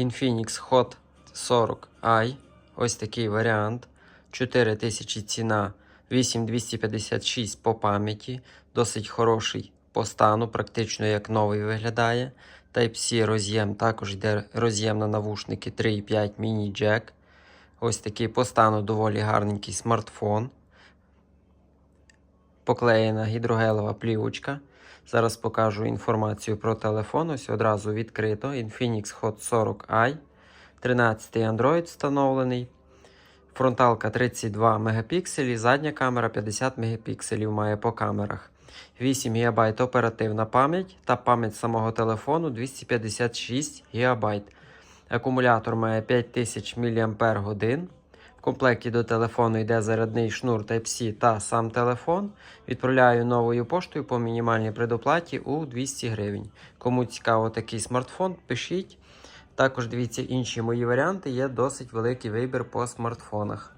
Infinix Hot 40i. Ось такий варіант. 4000 ціна, 8256 по пам'яті. Досить хороший по стану, практично як новий виглядає. Type-C роз'єм, також йде роз'єм на навушники 3.5 міні-джек. Ось такий по стану доволі гарненький смартфон. Поклеєна гідрогелева плівочка. Зараз покажу інформацію про телефон. Ось одразу відкрито. Infinix Hot 40i. 13 Android встановлений. Фронталка 32 мегапікселів, задня камера 50 мегапікселів має по камерах. 8 ГБ оперативна пам'ять та пам'ять самого телефону 256 ГБ. Акумулятор має 5000 мАч. В комплекті до телефону йде зарядний шнур Type-C та сам телефон. Відправляю новою поштою по мінімальній предоплаті у 200 гривень. Кому цікаво такий смартфон, пишіть. Також дивіться інші мої варіанти, є досить великий вибір по смартфонах.